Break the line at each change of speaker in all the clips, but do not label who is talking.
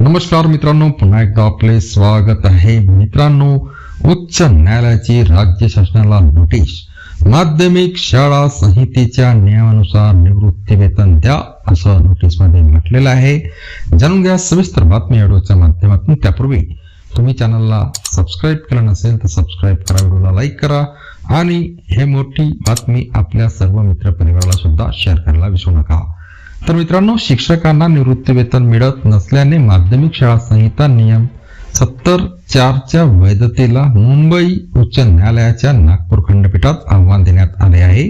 नमस्कार मित्रांनो पुन्हा एकदा आपले स्वागत आहे. मित्रांनो उच्च न्यायालयाची राज्य शासनाला नोटीस. माध्यमिक शाळा संहितेच्या नियमानुसार निवृत्ती वेतन द्या असं नोटीसमध्ये म्हटलेलं आहे. जाणून घ्या सविस्तर बातमी व्हिडिओच्या माध्यमातून. त्यापूर्वी तुम्ही चॅनलला सबस्क्राईब केलं नसेल तर सबस्क्राईब करा व्हिडिओला लाईक करा आणि हे मोठी बातमी आपल्या सर्व मित्र परिवाराला सुद्धा शेअर करायला विसरू नका. तर मित्रांनो शिक्षकांना निवृत्ती वेतन मिळत नसल्याने माध्यमिक शाळा संहिता नियम सत्तर चारच्या वैधतेला मुंबई उच्च न्यायालयाच्या नागपूर खंडपीठात आव्हान देण्यात आले आहे.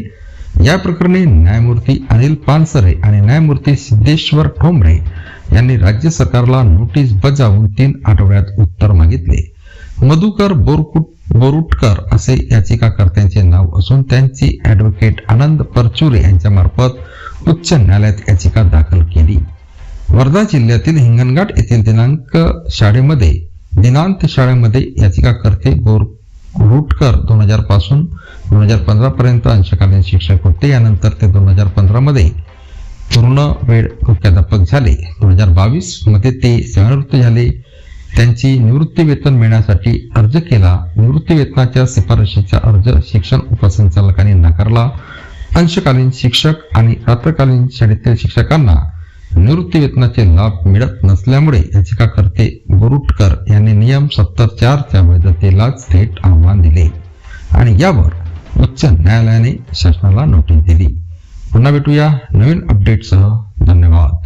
या प्रकरणी न्यायमूर्ती अनिल पानसरे आणि न्यायमूर्ती सिद्धेश्वर ठोंबरे यांनी राज्य सरकारला नोटीस बजावून तीन आठवड्यात उत्तर मागितले. मधुकर बोरकुट बोरुटकर असे याचिकाकर्त्यांचे नाव असून त्यांची ऍडव्होकेट आनंद परचुरे यांच्या मार्फत उच्च न्यायालयात याचिका दाखल केली. वर्धा जिल्ह्यातील हिंगणघाट येथील दिनांक शाळेमध्ये दिनांत शाळेमध्ये याचिकाकर्ते गोर रुटकर दोन हजारपासून दोन हजार पंधरा पर्यंत अंशकालीन शिक्षक होते. यानंतर ते दोन हजार पंधरा मध्ये पूर्ण वेळ मुख्याध्यापक झाले. दोन हजार बावीसमध्ये ते सेवानिवृत्त झाले. त्यांची निवृत्ती वेतन मिळण्यासाठी अर्ज केला. निवृत्ती वेतनाच्या शिफारशीचा अर्ज शिक्षण उपसंचालकांनी नाकारला. अंशकालीन शिक्षक आणि रात्रकालीन शाळेतील शिक्षकांना निवृत्ती वेतनाचे लाभ मिळत नसल्यामुळे याचिकाकर्ते बोरुटकर यांनी नियम सत्तर चारच्या वैधतेलाच थेट आव्हान दिले. आणि यावर उच्च न्यायालयाने शासनाला नोटीस दिली. पुन्हा भेटूया नवीन अपडेटसह धन्यवाद.